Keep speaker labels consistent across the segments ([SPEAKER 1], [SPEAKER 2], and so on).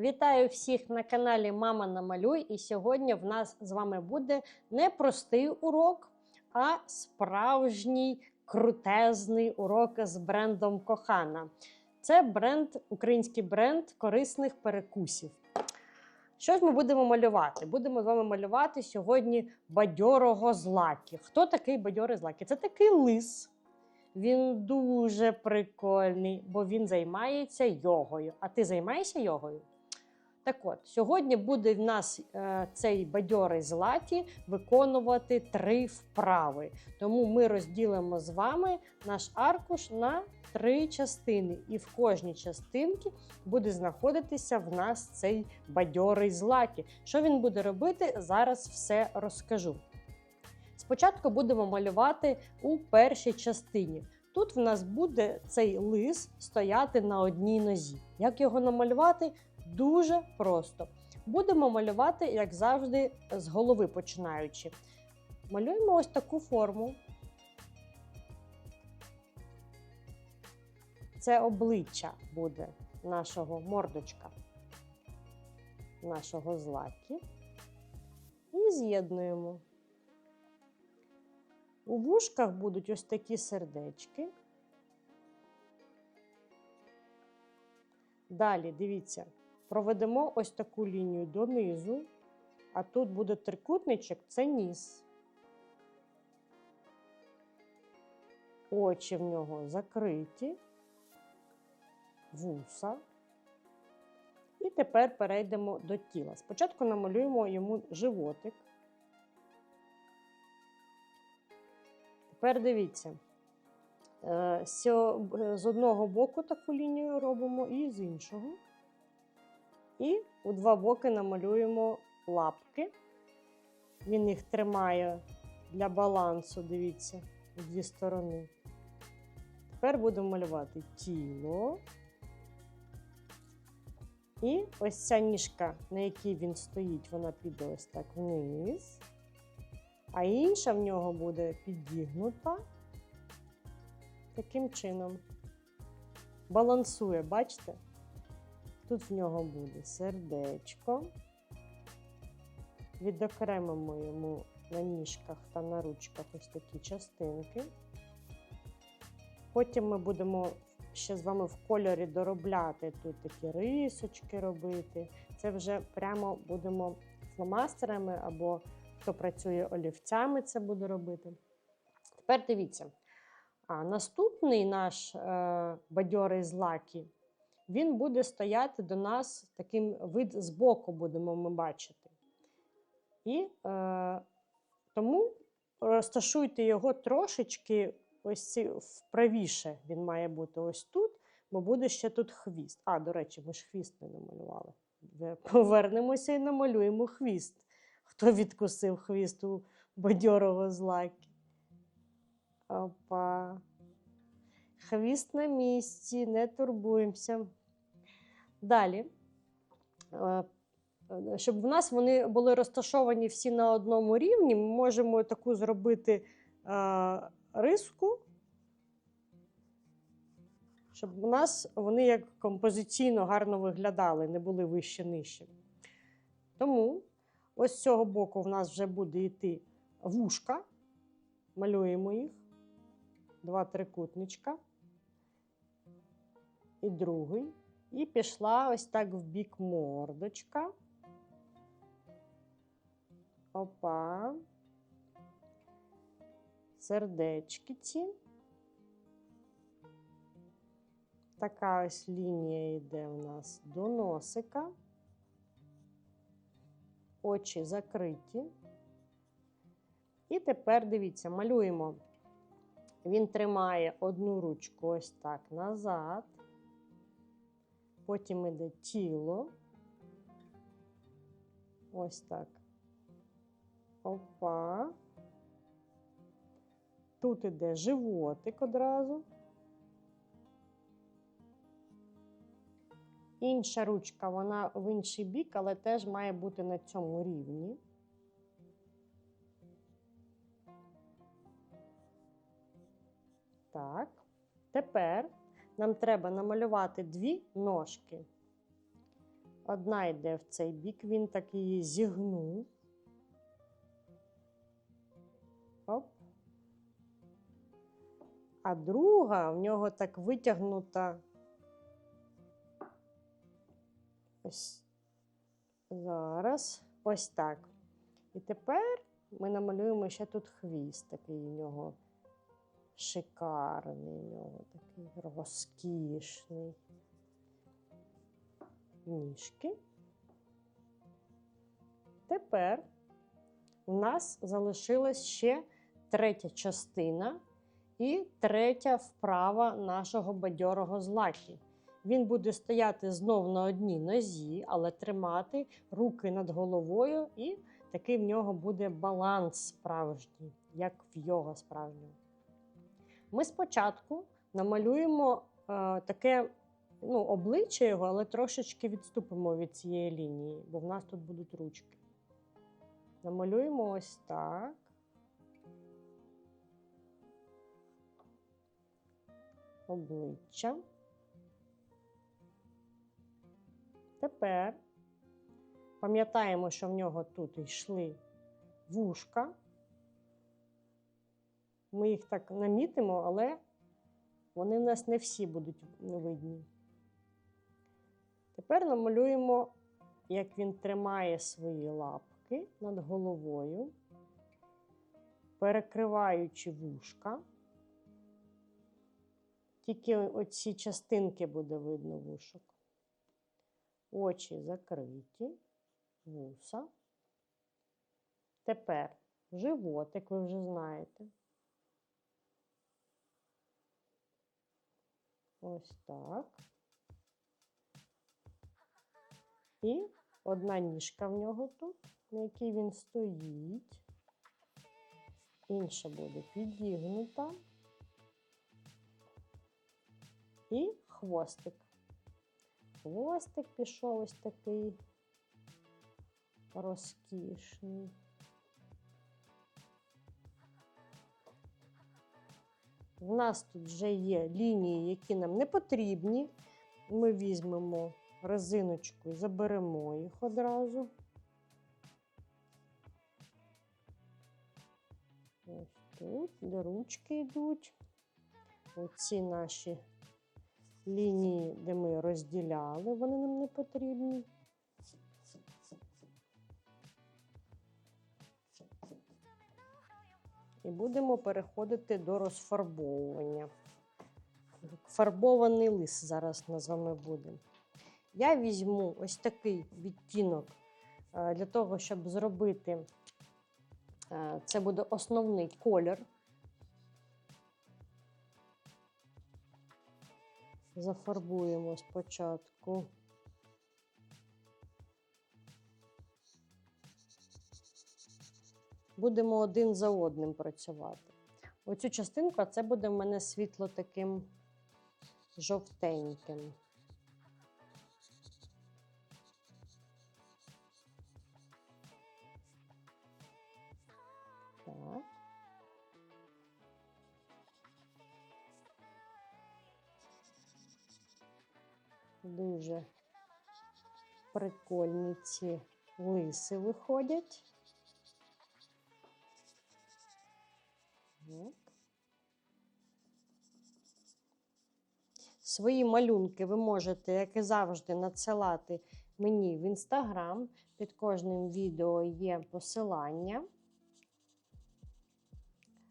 [SPEAKER 1] Вітаю всіх на каналі Мама Намалюй. І сьогодні в нас з вами буде не простий урок, а справжній крутезний урок з брендом Кохана. Це бренд, український бренд корисних перекусів. Що ж ми будемо малювати? Будемо з вами малювати сьогодні бадьорого злакі. Хто такий бадьорий злакі? Це такий лис. Він дуже прикольний, бо він займається йогою. А ти займаєшся йогою? Так от, сьогодні буде в нас е, цей бадьорий златі виконувати три вправи. Тому ми розділимо з вами наш аркуш на три частини. І в кожній частинці буде знаходитися в нас цей бадьорий златі. Що він буде робити, зараз все розкажу. Спочатку будемо малювати у першій частині. Тут в нас буде цей лис стояти на одній нозі. Як його намалювати? Дуже просто. Будемо малювати, як завжди, з голови починаючи. Малюємо ось таку форму. Це обличчя буде нашого мордочка, нашого злаки. І з'єднуємо. У вушках будуть ось такі сердечки. Далі, дивіться, проведемо ось таку лінію донизу, а тут буде трикутничок це ніс. Очі в нього закриті, вуса. І тепер перейдемо до тіла. Спочатку намалюємо йому животик. Тепер дивіться, е, з одного боку таку лінію робимо і з іншого. І у два боки намалюємо лапки. Він їх тримає для балансу, дивіться, в дві сторони. Тепер будемо малювати тіло. І ось ця ніжка, на якій він стоїть, вона піде ось так вниз а інша в нього буде підігнута таким чином. Балансує, бачите? Тут в нього буде сердечко. Відокремимо йому на ніжках та на ручках ось такі частинки. Потім ми будемо ще з вами в кольорі доробляти тут такі рисочки робити. Це вже прямо будемо фломастерами або Хто працює олівцями, це буде робити. Тепер дивіться. А наступний наш е, бадьорий злакі, він буде стояти до нас таким вид збоку, будемо ми бачити. І е, тому розташуйте його трошечки ось вправіше. Він має бути ось тут, бо буде ще тут хвіст. А, до речі, ми ж хвіст не намалювали. Повернемося і намалюємо хвіст хто відкусив хвіст у бадьорого злаки. Опа. Хвіст на місці, не турбуємося. Далі, е, щоб в нас вони були розташовані всі на одному рівні, ми можемо таку зробити е, риску, щоб у нас вони як композиційно гарно виглядали, не були вище нижче. Тому Ось з цього боку в нас вже буде йти вушка. Малюємо їх, два трикутничка. І другий. І пішла ось так в бік мордочка. Опа. Сердечки ці. Така ось лінія йде у нас до носика очі закриті. І тепер дивіться, малюємо. Він тримає одну ручку ось так назад. Потім іде тіло. Ось так. Опа. Тут іде животик одразу. Інша ручка, вона в інший бік, але теж має бути на цьому рівні. Так, тепер нам треба намалювати дві ножки. Одна йде в цей бік, він так її зігнув. Оп. А друга в нього так витягнута. Ось зараз. Ось так. І тепер ми намалюємо ще тут хвіст такий у нього шикарний, у нього такий розкішний. Ніжки. Тепер у нас залишилась ще третя частина і третя вправа нашого бадьорого злаки. Він буде стояти знов на одній нозі, але тримати руки над головою, і такий в нього буде баланс справжній, як в його справжнього. Ми спочатку намалюємо е, таке ну, обличчя його, але трошечки відступимо від цієї лінії, бо в нас тут будуть ручки. Намалюємо ось так. Обличчя. Тепер пам'ятаємо, що в нього тут йшли вушка. Ми їх так намітимо, але вони в нас не всі будуть видні. Тепер намалюємо, як він тримає свої лапки над головою, перекриваючи вушка. Тільки оці частинки буде видно вушок. Очі закриті, вуса. Тепер животик, ви вже знаєте. Ось так. І одна ніжка в нього тут, на якій він стоїть. Інша буде підігнута. І хвостик. Хвостик пішов ось такий розкішний. В нас тут вже є лінії, які нам не потрібні. Ми візьмемо резиночку і заберемо їх одразу. Ось тут, де ручки йдуть. Оці наші лінії, де ми розділяли, вони нам не потрібні. І будемо переходити до розфарбовування. Фарбований лис зараз на з вами буде. Я візьму ось такий відтінок е, для того, щоб зробити е, це буде основний колір. Зафарбуємо спочатку. Будемо один за одним працювати. Оцю частинку, це буде в мене світло таким жовтеньким. Дуже прикольні ці лиси виходять. Свої малюнки ви можете, як і завжди, надсилати мені в інстаграм. Під кожним відео є посилання.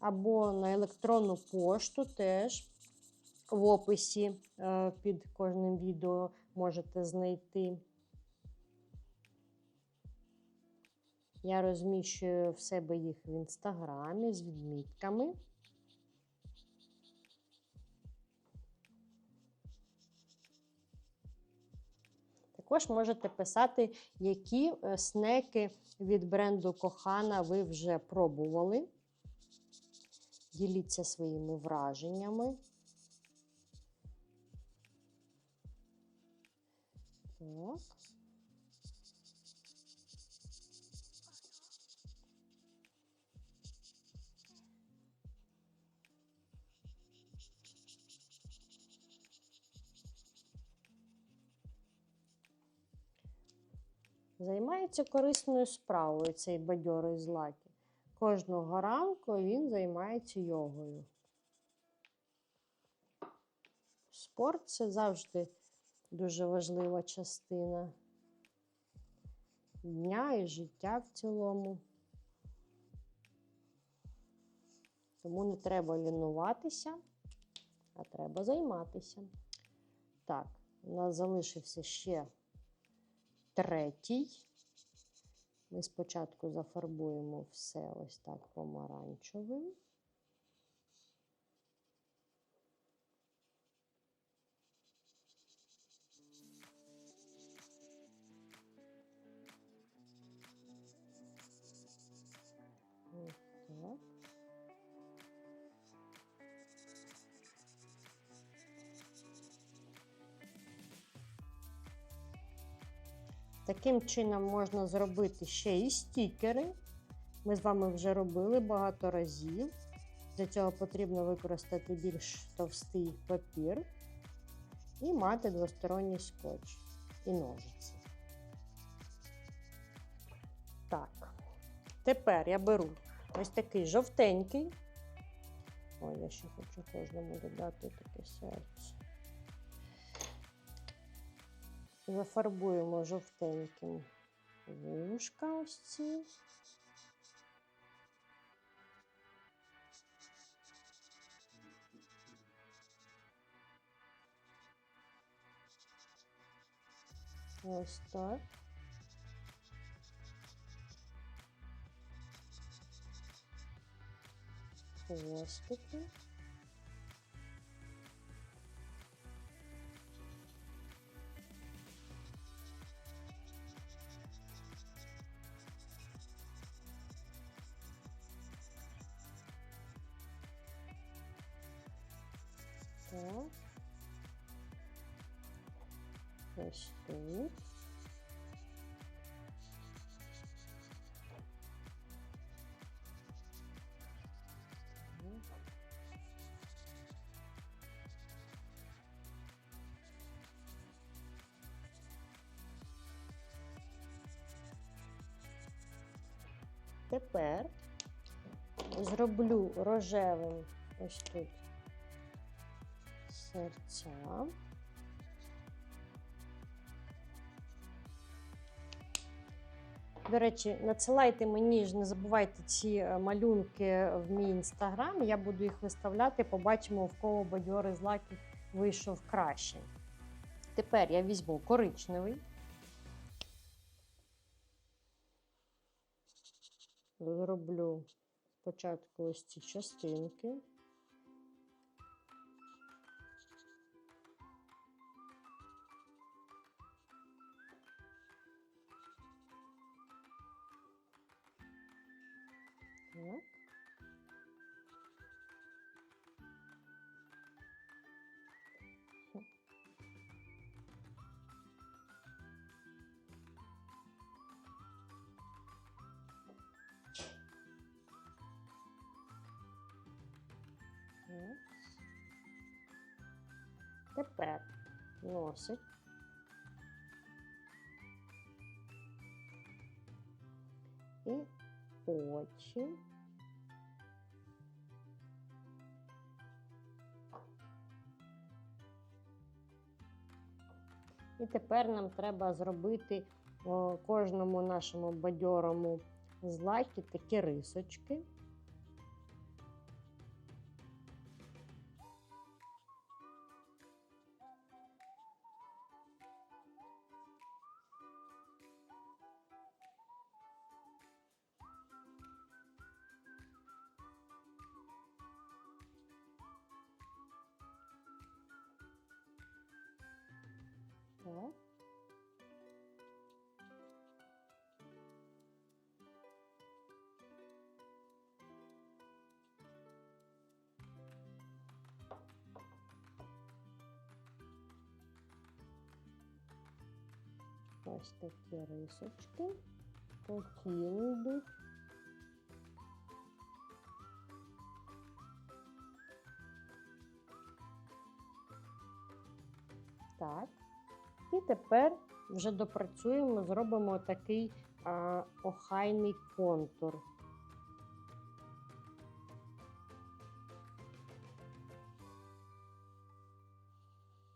[SPEAKER 1] Або на електронну пошту теж в описі е, під кожним відео можете знайти. Я розміщую в себе їх в інстаграмі з відмітками. Також можете писати, які е, снеки від бренду Кохана ви вже пробували. Діліться своїми враженнями. Так. Займається корисною справою цей бадьорий злакі. Кожного ранку він займається йогою. Спорт це завжди дуже важлива частина дня і життя в цілому. Тому не треба лінуватися, а треба займатися. Так, у нас залишився ще третій. Ми спочатку зафарбуємо все ось так помаранчевим. Таким чином можна зробити ще і стікери. Ми з вами вже робили багато разів. Для цього потрібно використати більш товстий папір і мати двосторонній скотч і ножиці. Так, тепер я беру ось такий жовтенький. Ой, я ще хочу кожному додати таке серце. Зафарбуємо жовтеньким вушка ось ці. Ось так. Хвостики. Так. Ось тут. Тепер зроблю рожевим ось тут серця. До речі, надсилайте мені ж, не забувайте ці е, малюнки в мій інстаграм. Я буду їх виставляти, побачимо, в кого бадьорий злаки вийшов краще. Тепер я візьму коричневий. Зроблю спочатку ось ці частинки. Так. Тепер носик. Очі. І тепер нам треба зробити кожному нашому бадьорому злакі такі рисочки. Ось такі рисочки по тілу йдуть. Так. І тепер вже допрацюємо, зробимо такий а, охайний контур.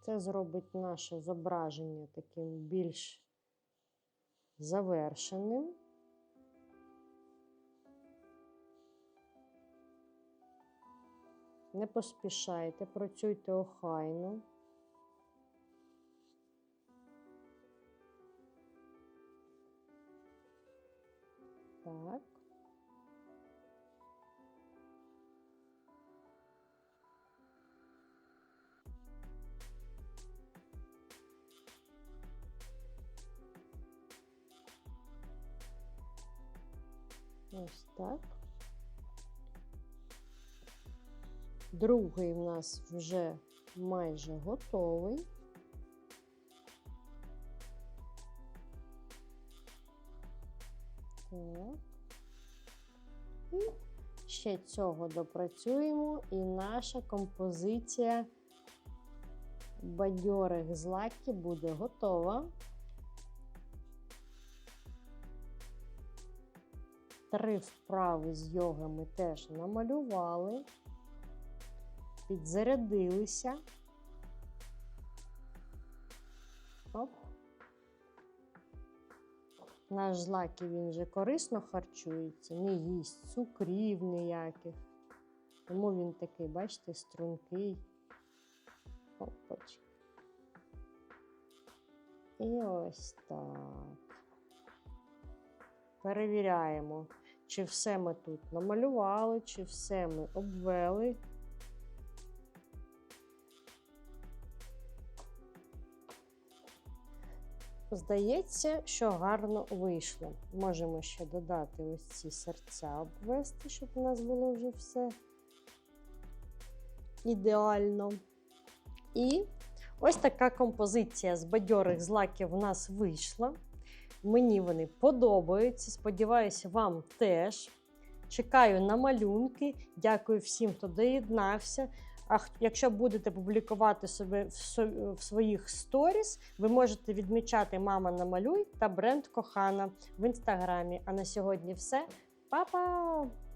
[SPEAKER 1] Це зробить наше зображення таким більш завершеним. Не поспішайте, працюйте охайно. Так. Ось так. Другий в нас вже майже готовий. Так. І ще цього допрацюємо, і наша композиція бадьорих злаків буде готова. Три вправи з йоги ми теж намалювали, підзарядилися. Оп. Наш злаки він вже корисно харчується, не їсть цукрів ніяких. Тому він такий, бачите, стрункий. Опачки. І ось так. Перевіряємо, чи все ми тут намалювали, чи все ми обвели. Здається, що гарно вийшло. Можемо ще додати ось ці серця обвести, щоб у нас було вже все ідеально. І ось така композиція з бадьорих злаків у нас вийшла. Мені вони подобаються. Сподіваюся, вам теж. Чекаю на малюнки. Дякую всім, хто доєднався. А якщо будете публікувати себе в своїх сторіс, ви можете відмічати Мама намалюй та бренд Кохана в інстаграмі. А на сьогодні все. Па-па!